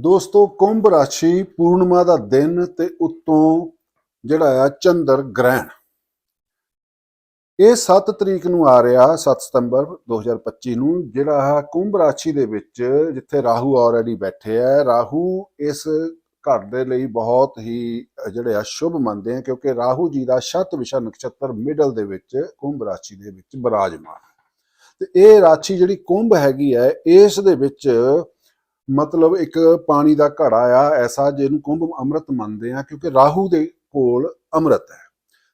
ਦੋਸਤੋ, ਕੁੰਭ ਰਾਸ਼ੀ ਪੂਰਨਿਮਾ ਦਾ ਦਿਨ ਤੇ ਉੱਤੋਂ ਜਿਹੜਾ ਆ ਚੰਦਰ ਗ੍ਰਹਿਣ। ਇਹ 7 ਤਰੀਕ ਨੂੰ ਆ ਰਿਹਾ 7 ਸਤੰਬਰ 2025 ਨੂੰ, ਜਿਹੜਾ ਹੈ ਕੁੰਭ ਰਾਸ਼ੀ ਦੇ ਵਿੱਚ ਜਿੱਥੇ ਰਾਹੂ ਆਲਰੇਡੀ ਬੈਠੇ ਆ, ਰਾਹੂ ਇਸ ਘਰ ਦੇ ਲਈ ਬਹੁਤ ਹੀ ਜਿਹੜੇ ਆ ਸ਼ੁਭ ਮੰਨਦੇ ਆ, ਕਿਉਂਕਿ ਰਾਹੂ ਜੀ ਦਾ ਸ਼ਤ ਵਿਸ਼ਾ ਨਕਸ਼ਤਰ ਮਿਡਲ ਦੇ ਵਿੱਚ ਕੁੰਭ ਰਾਸ਼ੀ ਦੇ ਵਿੱਚ ਬਿਰਾਜਮਾਨ। ਤੇ ਇਹ ਰਾਸ਼ੀ ਜਿਹੜੀ ਕੁੰਭ ਹੈਗੀ ਹੈ ਇਸ ਦੇ ਵਿੱਚ ਮਤਲਬ ਇੱਕ ਪਾਣੀ ਦਾ ਘੜਾ ਆ, ਐਸਾ ਜਿਹਨੂੰ ਕੁੰਭ ਅੰਮ੍ਰਿਤ ਮੰਨਦੇ ਆ, ਕਿਉਂਕਿ ਰਾਹੂ ਦੇ ਕੋਲ ਅੰਮ੍ਰਿਤ ਹੈ।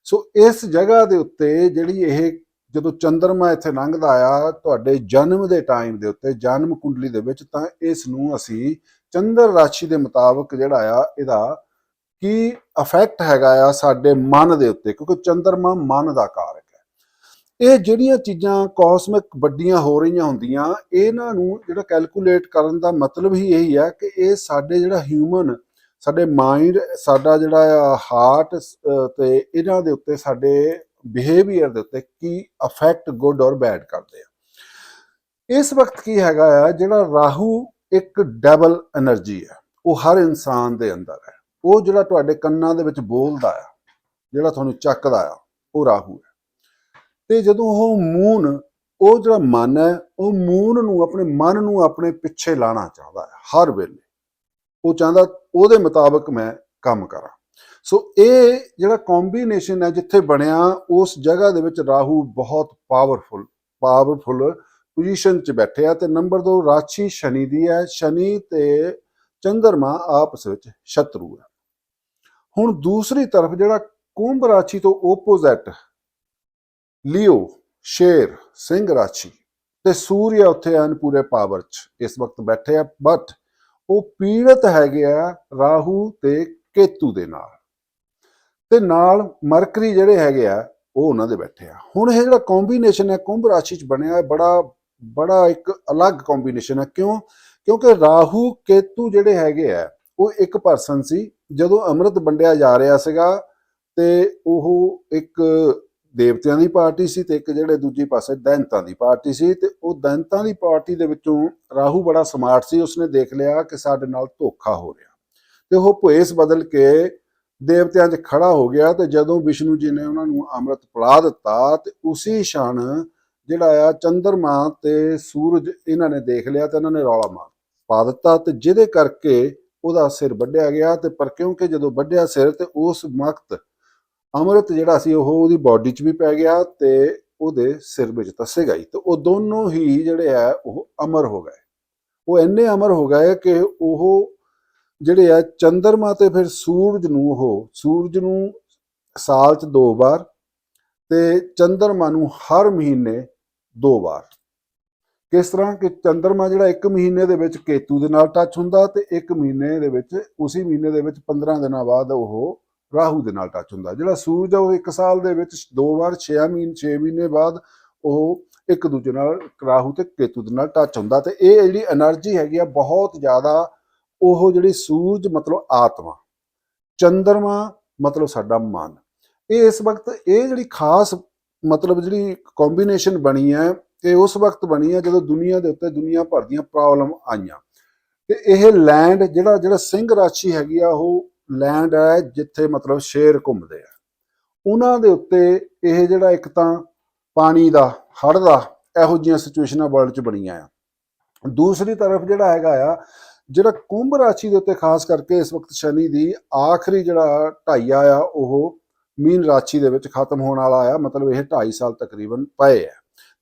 ਸੋ ਇਸ ਜਗ੍ਹਾ ਦੇ ਉੱਤੇ ਜਿਹੜੀ ਇਹ ਜਦੋਂ ਚੰਦਰਮਾ ਇੱਥੇ ਲੰਘਦਾ ਆ, ਤੁਹਾਡੇ ਜਨਮ ਦੇ ਟਾਈਮ ਦੇ ਉੱਤੇ, ਜਨਮ ਕੁੰਡਲੀ ਦੇ ਵਿੱਚ, ਤਾਂ ਇਸ ਨੂੰ ਅਸੀਂ ਚੰਦਰ ਰਾਸ਼ੀ ਦੇ ਮੁਤਾਬਕ ਜਿਹੜਾ ਆ, ਇਹਦਾ ਕੀ ਇਫੈਕਟ ਹੈਗਾ ਆ ਸਾਡੇ ਮਨ ਦੇ ਉੱਤੇ, ਕਿਉਂਕਿ ਚੰਦਰਮਾ ਮਨ ਦਾ ਕਾਰਕ ਇਹ ਜਿਹੜੀਆਂ ਚੀਜ਼ਾਂ ਕਾਸਮਿਕ ਵੱਡੀਆਂ ਹੋ ਰਹੀਆਂ ਹੁੰਦੀਆਂ, ਇਹਨਾਂ ਨੂੰ ਜਿਹੜਾ ਕੈਲਕੂਲੇਟ ਕਰਨ ਦਾ ਮਤਲਬ ਹੀ ਇਹੀ ਹੈ ਕਿ ਇਹ ਸਾਡੇ ਜਿਹੜਾ ਹਿਊਮਨ ਸਾਡੇ ਮਾਈਂਡ ਸਾਡਾ ਜਿਹੜਾ ਹਾਰਟ ਤੇ ਇਹਨਾਂ ਦੇ ਉੱਤੇ, ਸਾਡੇ ਬਿਹੇਵੀਅਰ ਦੇ ਉੱਤੇ ਕੀ ਅਫੈਕਟ ਗੁੱਡ ਔਰ ਬੈਡ ਕਰਦੇ ਆ। ਇਸ ਵਕਤ ਕੀ ਹੈਗਾ ਆ, ਜਿਹੜਾ ਰਾਹੂ ਇੱਕ ਡਬਲ એનર્ਜੀ ਹੈ ਉਹ ਹਰ ਇਨਸਾਨ ਦੇ ਅੰਦਰ ਹੈ ਉਹ ਜਿਹੜਾ ਤੁਹਾਡੇ ਕੰਨਾਂ ਦੇ ਵਿੱਚ ਬੋਲਦਾ ਆ, ਜਿਹੜਾ ਤੁਹਾਨੂੰ ਚੱਕਦਾ ਆ, ਉਹ ਰਾਹੂ ਹੈ ਤੇ ਜਦੋਂ ਉਹ ਮੂਨ, ਉਹ ਜਿਹੜਾ ਮਨ ਹੈ, ਉਹ ਮੂਨ ਨੂੰ ਆਪਣੇ ਮਨ ਨੂੰ ਆਪਣੇ ਪਿੱਛੇ ਲਾਣਾ ਚਾਹੁੰਦਾ ਹੈ, ਹਰ ਵੇਲੇ। ਉਹ ਚਾਹੁੰਦਾ, ਉਹਦੇ ਮੁਤਾਬਕ ਮੈਂ ਕੰਮ ਕਰਾਂ। ਸੋ ਇਹ ਜਿਹੜਾ ਕੰਬੀਨੇਸ਼ਨ ਹੈ, ਜਿੱਥੇ ਬਣਿਆ, ਉਸ ਜਗ੍ਹਾ ਦੇ ਵਿੱਚ ਰਾਹੂ ਬਹੁਤ ਪਾਵਰਫੁਲ ਪਾਵਰਫੁਲ ਪੋਜੀਸ਼ਨ 'ਚ ਬੈਠਿਆ ਤੇ ਨੰਬਰ 2 ਰਾਸ਼ੀ ਸ਼ਨੀ ਦੀ ਹੈ। ਸ਼ਨੀ ਤੇ ਚੰਦਰਮਾ ਆਪਸ ਵਿੱਚ ਸ਼ਤਰੂ ਹੈ। ਹੁਣ ਦੂਸਰੀ ਤਰਫ ਜਿਹੜਾ ਕੁੰਭ ਰਾਸ਼ੀ ਤੋਂ ਓਪੋਜ਼ਿਟ ਲਿਓ, ਸ਼ੇਰ, ਸਿੰਘ ਰਾਸ਼ੀ ਤੇ ਸੂਰਿਆ ਉੱਥੇ ਹਨ ਪੂਰੇ ਪਾਵਰ 'ਚ। ਇਸ ਵਕਤ ਬੈਠੇ ਆ ਬਟ ਉਹ ਪੀੜਤ ਹੈਗੇ ਆ ਰਾਹੂ ਤੇ ਕੇਤੂ ਦੇ ਨਾਲ। ਤੇ ਨਾਲ ਮਰਕਰੀ ਜਿਹੜੇ ਹੈਗੇ ਆ, ਉਹ ਉਹਨਾਂ ਦੇ ਬੈਠੇ ਆ। ਹੁਣ ਇਹ ਜਿਹੜਾ ਕੰਬੀਨੇਸ਼ਨ ਹੈ, ਕੁੰਭ ਰਾਸ਼ੀ 'ਚ ਬਣਿਆ ਹੈ ਬੜਾ ਬੜਾ ਇੱਕ ਅਲੱਗ ਕੰਬੀਨੇਸ਼ਨ ਹੈ। ਕਿਉਂ? ਕਿਉਂਕਿ ਰਾਹੂ, ਕੇਤੂ ਜਿਹੜੇ ਹੈਗੇ ਆ, ਉਹ ਇੱਕ ਪਰਸਨ ਸੀ। ਜਦੋਂ ਅੰਮ੍ਰਿਤ ਵੰਡਿਆ ਜਾ ਰਿਹਾ ਸੀਗਾ, ਤੇ ਉਹ ਇੱਕ ਦੇਵਤਿਆਂ ਦੀ ਪਾਰਟੀ ਸੀ ਤੇ ਇੱਕ ਜਿਹੜੇ ਦੂਜੀ ਪਾਸੇ ਦੈਂਤਾਂ ਦੀ ਪਾਰਟੀ ਸੀ ਤੇ ਉਹ ਦੈਂਤਾਂ ਦੀ ਪਾਰਟੀ ਦੇ ਵਿੱਚੋਂ ਰਾਹੂ ਬੜਾ ਸਮਾਰਟ ਸੀ, ਉਸਨੇ ਦੇਖ ਲਿਆ ਕਿ ਸਾਡੇ ਨਾਲ ਧੋਖਾ ਹੋ ਰਿਹਾ। ਤੇ ਉਹ ਭੇਸ ਬਦਲ ਕੇ ਦੇਵਤਿਆਂ 'ਚ ਖੜਾ ਹੋ ਗਿਆ ਤੇ ਜਦੋਂ ਵਿਸ਼ਨੂੰ ਜੀ ਨੇ ਉਹਨਾਂ ਨੂੰ ਅੰਮ੍ਰਿਤ ਪਿਲਾ ਦਿੱਤਾ ਤੇ ਉਸੇ ਛਣ ਜਿਹੜਾ ਆ ਚੰਦਰਮਾ ਤੇ ਸੂਰਜ ਇਹਨਾਂ ਨੇ ਦੇਖ ਲਿਆ ਤੇ ਇਹਨਾਂ ਨੇ ਰੌਲਾ ਮਾਰ ਪਾ ਦਿੱਤਾ ਤੇ ਜਿਹਦੇ ਕਰਕੇ ਉਹਦਾ ਸਿਰ ਵੱਢਿਆ ਗਿਆ ਤੇ ਪਰ ਕਿਉਂਕਿ ਜਦੋਂ ਵੱਢਿਆ ਸਿਰ ਤੇ ਉਸ ਵਕਤ ਅੰਮ੍ਰਿਤ ਜਿਹੜਾ ਸੀ ਉਹ ਉਹਦੀ ਬਾਡੀ 'ਚ ਵੀ ਪੈ ਗਿਆ ਤੇ ਉਹਦੇ ਸਿਰ ਵਿੱਚ ਤਸੇ ਹੀ ਤੇ ਉਹ ਦੋਨੋਂ ਹੀ ਜਿਹੜੇ ਆ ਉਹ ਅਮਰ ਹੋ ਗਏ। ਉਹ ਇੰਨੇ ਅਮਰ ਹੋ ਗਏ ਕਿ ਉਹ ਜਿਹੜੇ ਆ ਚੰਦਰਮਾ ਤੇ ਫਿਰ ਸੂਰਜ ਨੂੰ ਉਹ ਸੂਰਜ ਨੂੰ ਸਾਲ 'ਚ ਦੋ ਵਾਰ ਤੇ ਚੰਦਰਮਾ ਨੂੰ ਹਰ ਮਹੀਨੇ ਦੋ ਵਾਰ। ਕਿਸ ਤਰ੍ਹਾਂ ਕਿ ਚੰਦਰਮਾ ਜਿਹੜਾ ਇੱਕ ਮਹੀਨੇ ਦੇ ਵਿੱਚ ਕੇਤੂ ਦੇ ਨਾਲ ਟੱਚ ਹੁੰਦਾ ਤੇ ਇੱਕ ਮਹੀਨੇ ਦੇ ਵਿੱਚ, ਉਸੇ ਮਹੀਨੇ ਦੇ ਵਿੱਚ 15 ਦਿਨਾਂ ਬਾਅਦ ਉਹ ਰਾਹੂ ਦੇ ਨਾਲ ਟੱਚ ਹੁੰਦਾ। ਜਿਹੜਾ ਸੂਰਜ ਉਹ ਇੱਕ ਸਾਲ ਦੇ ਵਿੱਚ ਦੋ ਵਾਰ 6 ਮਹੀਨੇ 6 ਮਹੀਨੇ ਬਾਅਦ ਉਹ ਇੱਕ ਦੂਜੇ ਨਾਲ ਰਾਹੂ ਤੇ ਕੇਤੂ ਦੇ ਨਾਲ ਟੱਚ ਹੁੰਦਾ ਤੇ ਇਹ ਜਿਹੜੀ એનર્ਜੀ ਹੈਗੀ ਆ, ਬਹੁਤ ਜ਼ਿਆਦਾ ਉਹ ਜਿਹੜੀ ਸੂਰਜ ਮਤਲਬ ਆਤਮਾ, ਚੰਦਰਮਾ ਮਤਲਬ ਸਾਡਾ ਮਨ। ਇਹ ਇਸ ਵਕਤ ਇਹ ਜਿਹੜੀ ਖਾਸ ਮਤਲਬ ਜਿਹੜੀ ਕੰਬੀਨੇਸ਼ਨ ਬਣੀ ਹੈ, ਇਹ ਉਸ ਵਕਤ ਬਣੀ ਹੈ ਜਦੋਂ ਦੁਨੀਆ ਦੇ ਉੱਤੇ ਦੁਨੀਆ ਭਰ ਦੀਆਂ ਪ੍ਰੋਬਲਮ ਆਈਆਂ। ਤੇ ਇਹ ਲੈਂਡ ਜਿਹੜਾ ਜਿਹੜਾ ਸਿੰਘ ਰਾਸ਼ੀ ਹੈਗੀ ਆ, ਉਹ ਲੈਂਡ ਹੈ ਜਿੱਥੇ ਮਤਲਬ ਸ਼ੇਰ ਘੁੰਮਦੇ ਆ। ਉਹਨਾਂ ਦੇ ਉੱਤੇ ਇਹ ਜਿਹੜਾ ਇੱਕ ਤਾਂ ਪਾਣੀ ਦਾ, ਹੜ੍ਹ ਦਾ ਇਹੋ ਜਿਹੀਆਂ ਸਿਚੁਏਸ਼ਨਾਂ ਵਰਲਡ 'ਚ ਬਣੀਆਂ ਆ। ਦੂਸਰੀ ਤਰਫ ਜਿਹੜਾ ਹੈਗਾ ਆ, ਜਿਹੜਾ ਕੁੰਭ ਰਾਸ਼ੀ ਦੇ ਉੱਤੇ ਖਾਸ ਕਰਕੇ ਇਸ ਵਕਤ ਸ਼ਨੀ ਦੀ ਆਖਰੀ ਜਿਹੜਾ ਢਾਈਆ ਆ, ਉਹ ਮੀਨ ਰਾਸ਼ੀ ਦੇ ਵਿੱਚ ਖਤਮ ਹੋਣ ਵਾਲਾ ਆ, ਮਤਲਬ ਇਹ 2.5 ਸਾਲ ਤਕਰੀਬਨ ਪਏ ਆ।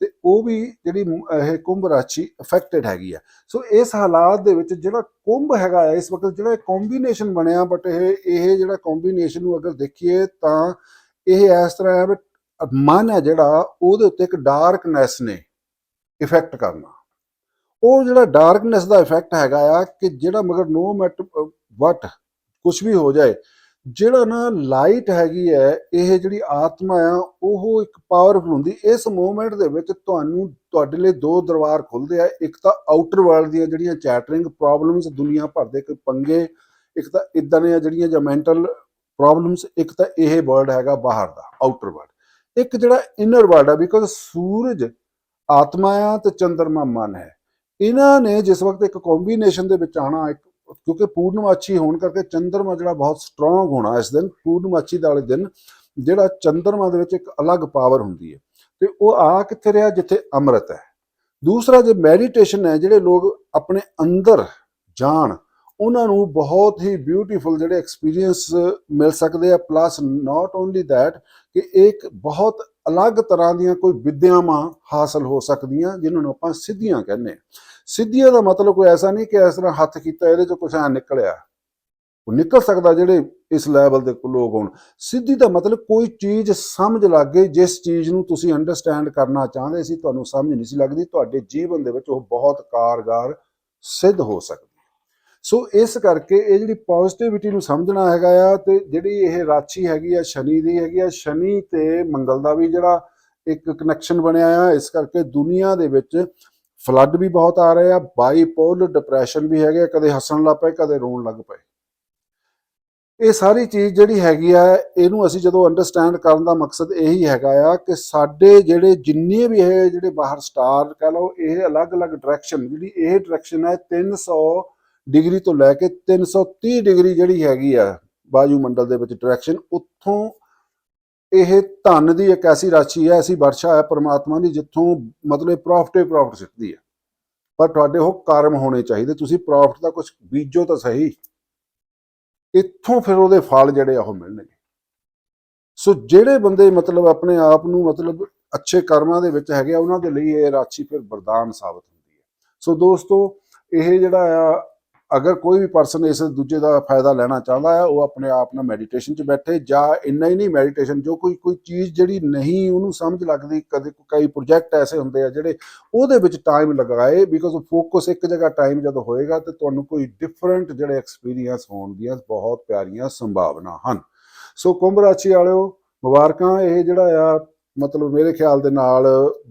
ਤੇ ਉਹ ਵੀ ਜਿਹੜੀ ਇਹ ਕੁੰਭ ਰਾਸ਼ੀ ਅਫੈਕਟਡ ਹੈਗੀ ਆ। ਸੋ ਇਸ ਹਾਲਾਤ ਦੇ ਵਿੱਚ ਜਿਹੜਾ ਕੁੰਭ ਹੈਗਾ ਆ, ਇਸ ਵਕਤ ਜਿਹੜਾ ਕੰਬੀਨੇਸ਼ਨ ਬਣਿਆ ਬਟ ਇਹ ਇਹ ਜਿਹੜਾ ਕੰਬੀਨੇਸ਼ਨ ਨੂੰ ਅਗਰ ਦੇਖੀਏ ਤਾਂ ਇਹ ਇਸ ਤਰ੍ਹਾਂ ਹੈ ਵੀ ਮਨ ਹੈ ਜਿਹੜਾ, ਉਹਦੇ ਉੱਤੇ ਇੱਕ ਡਾਰਕਨੈਸ ਨੇ ਇਫੈਕਟ ਕਰਨਾ। ਉਹ ਜਿਹੜਾ ਡਾਰਕਨੈਸ ਦਾ ਇਫੈਕਟ ਹੈਗਾ ਆ ਕਿ ਜਿਹੜਾ ਮਗਰ ਨੋ ਮੈਟ ਵਟ ਕੁਝ ਵੀ ਹੋ ਜਾਏ ਜਿਹੜਾ ਨਾ ਲਾਈਟ ਹੈਗੀ ਹੈ, ਇਹ ਜਿਹੜੀ ਆਤਮਾ ਆ, ਉਹ ਇੱਕ ਪਾਵਰਫੁਲ ਹੁੰਦੀ। ਇਸ ਮੂਵਮੈਂਟ ਦੇ ਵਿੱਚ ਤੁਹਾਨੂੰ, ਤੁਹਾਡੇ ਲਈ ਦੋ ਦਰਵਾਰ ਖੁੱਲਦੇ ਆ। ਇੱਕ ਤਾਂ ਆਊਟਰ ਵਰਲਡ ਦੀਆਂ ਜਿਹੜੀਆਂ ਚੈਟਰਿੰਗ ਪ੍ਰੋਬਲਮਸ ਦੁਨੀਆ ਭਰ ਦੇ ਕੋਈ ਪੰਗੇ, ਇੱਕ ਤਾਂ ਇਦਾਂ ਦੀਆਂ ਜਿਹੜੀਆਂ ਜਾਂ ਮੈਂਟਲ ਪ੍ਰੋਬਲਮਸ ਇੱਕ ਤਾਂ ਇਹ ਵਰਲਡ ਹੈਗਾ ਬਾਹਰ ਦਾ ਆਊਟਰ ਵਰਲਡ ਇੱਕ ਜਿਹੜਾ ਇਨਰ ਵਰਲਡ ਆ ਬਿਕੋਜ਼ ਸੂਰਜ ਆਤਮਾ ਆ ਤੇ ਚੰਦਰਮਾ ਮਨ ਹੈ। ਇਹਨਾਂ ਨੇ ਜਿਸ ਵਕਤ ਇੱਕ ਕੰਬੀਨੇਸ਼ਨ ਦੇ ਵਿੱਚ ਆਣਾ ਇੱਕ ਕਿਉਂਕਿ ਪੂਰਨਮਾਸ਼ੀ ਹੋਣ ਕਰਕੇ ਚੰਦਰਮਾ ਜਿਹੜਾ ਬਹੁਤ ਸਟਰੋਂਗ ਹੋਣਾ ਇਸ ਦਿਨ ਪੂਰਨਮਾਸ਼ੀ ਦਾ ਵਾਲੇ ਦਿਨ, ਜਿਹੜਾ ਚੰਦਰਮਾ ਦੇ ਵਿੱਚ ਇੱਕ ਅਲੱਗ ਪਾਵਰ ਹੁੰਦੀ ਹੈ। ਤੇ ਉਹ ਆ ਕਿੱਥੇ ਰਿਹਾ? ਜਿੱਥੇ ਅੰਮ੍ਰਿਤ ਹੈ। ਦੂਸਰਾ ਜੇ ਮੈਡੀਟੇਸ਼ਨ ਹੈ, ਜਿਹੜੇ ਲੋਕ ਆਪਣੇ ਅੰਦਰ ਜਾਣ, ਉਹਨਾਂ ਨੂੰ ਬਹੁਤ ਹੀ ਬਿਊਟੀਫੁਲ ਜਿਹੜੇ ਐਕਸਪੀਰੀਅੰਸ ਮਿਲ ਸਕਦੇ ਆ। ਪਲੱਸ ਨਾਟ ਓਨਲੀ ਥੈਟ ਕਿ ਇੱਕ ਬਹੁਤ ਅਲੱਗ ਤਰ੍ਹਾਂ ਦੀਆਂ ਕੋਈ ਵਿਦਿਆਵਾਂ ਹਾਸਲ ਹੋ ਸਕਦੀਆਂ, ਜਿਨ੍ਹਾਂ ਨੂੰ ਆਪਾਂ ਸਿੱਧੀਆਂ ਕਹਿੰਦੇ ਆ ਸਿੱਧੀਆਂ ਦਾ ਮਤਲਬ ਕੋਈ ਐਸਾ ਨਹੀਂ ਕਿ ਇਸ ਤਰ੍ਹਾਂ ਹੱਥ ਕੀਤਾ, ਇਹਦੇ ਚੋਂ ਕੁਛ ਐ ਨਿਕਲਿਆ। ਉਹ ਨਿਕਲ ਸਕਦਾ ਜਿਹੜੇ ਇਸ ਲੈਵਲ ਦੇ ਲੋਕ ਹੋਣ। ਸਿੱਧੀ ਦਾ ਮਤਲਬ ਕੋਈ ਚੀਜ਼ ਸਮਝ ਲੱਗ ਗਈ, ਜਿਸ ਚੀਜ਼ ਨੂੰ ਤੁਸੀਂ ਅੰਡਰਸਟੈਂਡ ਕਰਨਾ ਚਾਹੁੰਦੇ ਸੀ, ਤੁਹਾਨੂੰ ਸਮਝ ਨਹੀਂ ਸੀ ਲੱਗਦੀ, ਤੁਹਾਡੇ ਜੀਵਨ ਦੇ ਵਿੱਚ ਉਹ ਬਹੁਤ ਕਾਰਗਾਰ ਸਿੱਧ ਹੋ ਸਕਦੀ। ਸੋ ਇਸ ਕਰਕੇ ਇਹ ਜਿਹੜੀ ਪੋਜ਼ਿਟਿਵਿਟੀ ਨੂੰ ਸਮਝਣਾ ਹੈਗਾ ਆ ਤੇ ਜਿਹੜੀ ਇਹ ਰਾਸ਼ੀ ਹੈਗੀ ਆ ਸ਼ਨੀ ਦੀ ਹੈਗੀ ਆ ਸ਼ਨੀ ਤੇ ਮੰਗਲ ਦਾ ਵੀ ਜਿਹੜਾ ਇੱਕ ਕਨੈਕਸ਼ਨ ਬਣਿਆ ਆ ਇਸ ਕਰਕੇ ਦੁਨੀਆ ਦੇ ਵਿੱਚ ਫਲੱਡ ਵੀ ਬਹੁਤ ਆ ਰਹੇ ਆ ਬਾਈਪੋਲਰ ਡਿਪਰੈਸ਼ਨ ਵੀ ਹੈਗੇ ਆ, ਕਦੇ ਹੱਸਣ ਲੱਗ ਪਏ ਕਦੇ ਰੋਣ ਲੱਗ ਪਏ। ਇਹ ਸਾਰੀ ਚੀਜ਼ ਜਿਹੜੀ ਹੈਗੀ ਆ ਇਹਨੂੰ ਅਸੀਂ ਜਦੋਂ ਅੰਡਰਸਟੈਂਡ ਕਰਨ ਦਾ ਮਕਸਦ ਇਹੀ ਹੈਗਾ ਆ ਕਿ ਸਾਡੇ ਜਿਹੜੇ ਜਿੰਨੇ ਵੀ ਇਹ ਜਿਹੜੇ ਬਾਹਰ ਸਟਾਰ ਕਹ ਲਓ ਇਹ ਅਲੱਗ-ਅਲੱਗ ਡਾਇਰੈਕਸ਼ਨ ਜਿਹੜੀ ਇਹ ਡਾਇਰੈਕਸ਼ਨ ਹੈ 300 ਡਿਗਰੀ ਤੋਂ ਲੈ ਕੇ 330 ਡਿਗਰੀ ਜਿਹੜੀ ਹੈਗੀ ਆ ਵਾਯੂਮੰਡਲ ਦੇ ਵਿੱਚ ਡਾਇਰੈਕਸ਼ਨ ਉੱਥੋਂ ਇਹ ਧਨ ਦੀ ਇੱਕ ਐਸੀ ਰਾਸ਼ੀ ਹੈ, ਐਸੀ ਵਰਸ਼ਾ ਹੈ ਪ੍ਰਮਾਤਮਾ ਦੀ ਜਿੱਥੋਂ ਮਤਲਬ ਪ੍ਰੋਫਿਟ ਹੀ ਪ੍ਰੋਫਿਟ ਸਿੱਟਦੀ ਹੈ। ਪਰ ਤੁਹਾਡੇ ਉਹ ਕਰਮ ਹੋਣੇ ਚਾਹੀਦੇ, ਤੁਸੀਂ ਪ੍ਰੋਫਿਟ ਦਾ ਕੁਝ ਬੀਜੋ ਤਾਂ ਸਹੀ। ਇੱਥੋਂ ਫਿਰ ਉਹਦੇ ਫਲ ਜਿਹੜੇ ਆ ਉਹ ਮਿਲਣਗੇ। ਸੋ ਜਿਹੜੇ ਬੰਦੇ ਮਤਲਬ ਆਪਣੇ ਆਪ ਨੂੰ ਮਤਲਬ ਅੱਛੇ ਕਰਮਾਂ ਦੇ ਵਿੱਚ ਹੈਗੇ ਆ, ਉਹਨਾਂ ਦੇ ਲਈ ਇਹ ਰਾਸ਼ੀ ਫਿਰ ਵਰਦਾਨ ਸਾਬਤ ਹੁੰਦੀ ਹੈ। ਸੋ ਦੋਸਤੋ, ਇਹ ਜਿਹੜਾ ਆ ਅਗਰ ਕੋਈ ਵੀ ਪਰਸਨ ਇਸ ਦੂਜੇ ਦਾ ਫਾਇਦਾ ਲੈਣਾ ਚਾਹੁੰਦਾ ਹੈ, ਉਹ ਆਪਣੇ ਆਪ ਨਾਲ ਮੈਡੀਟੇਸ਼ਨ 'ਚ ਬੈਠੇ ਜਾਂ ਇੰਨਾ ਹੀ ਨਹੀਂ ਮੈਡੀਟੇਸ਼ਨ ਜੋ ਕੋਈ ਕੋਈ ਚੀਜ਼ ਜਿਹੜੀ ਨਹੀਂ ਉਹਨੂੰ ਸਮਝ ਲੱਗਦੀ, ਕਦੇ ਕਈ ਪ੍ਰੋਜੈਕਟ ਐਸੇ ਹੁੰਦੇ ਆ ਜਿਹੜੇ ਉਹਦੇ ਵਿੱਚ ਟਾਈਮ ਲਗਾਏ ਬਿਕੋਜ਼ ਫੋਕਸ ਇੱਕ ਜਗ੍ਹਾ ਟਾਈਮ ਜਦੋਂ ਹੋਏਗਾ ਤੇ ਤੁਹਾਨੂੰ ਕੋਈ ਡਿਫਰੈਂਟ ਜਿਹੜੇ ਐਕਸਪੀਰੀਅੰਸ ਹੋਣ ਦੀਆਂ ਬਹੁਤ ਪਿਆਰੀਆਂ ਸੰਭਾਵਨਾ ਹਨ। ਸੋ ਕੁੰਭ ਰਾਸ਼ੀ ਵਾਲਿਓ, ਮੁਬਾਰਕਾਂ, ਇਹ ਜਿਹੜਾ ਆ, ਮਤਲਬ ਮੇਰੇ ਖਿਆਲ ਦੇ ਨਾਲ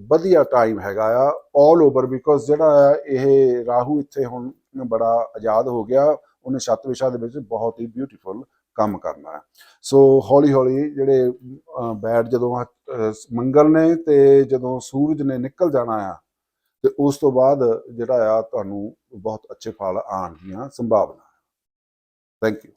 ਵਧੀਆ ਟਾਈਮ ਹੈਗਾ ਆ 올 ਓਵਰ ਬਿਕੋਜ਼ ਜਿਹੜਾ ਆ, ਇਹ ਰਾਹੂ ਇੱਥੇ ਹੁਣ ਬੜਾ ਆਜ਼ਾਦ ਹੋ ਗਿਆ, ਉਹਨੇ ਛੱਤ ਵਿਸ਼ਾ ਦੇ ਵਿੱਚ ਬਹੁਤ ਹੀ ਬਿਊਟੀਫੁਲ ਕੰਮ ਕਰਨਾ ਹੈ। ਸੋ ਹੌਲੀ ਹੌਲੀ ਜਿਹੜੇ ਬੈਡ ਜਦੋਂ ਮੰਗਲ ਨੇ ਤੇ ਜਦੋਂ ਸੂਰਜ ਨੇ ਨਿਕਲ ਜਾਣਾ ਆ, ਤੇ ਉਸ ਤੋਂ ਬਾਅਦ ਜਿਹੜਾ ਆ, ਤੁਹਾਨੂੰ ਬਹੁਤ ਅੱਛੇ ਫਲ ਆਉਣ ਦੀਆਂ ਸੰਭਾਵਨਾ ਥੈਂਕ ਯੂ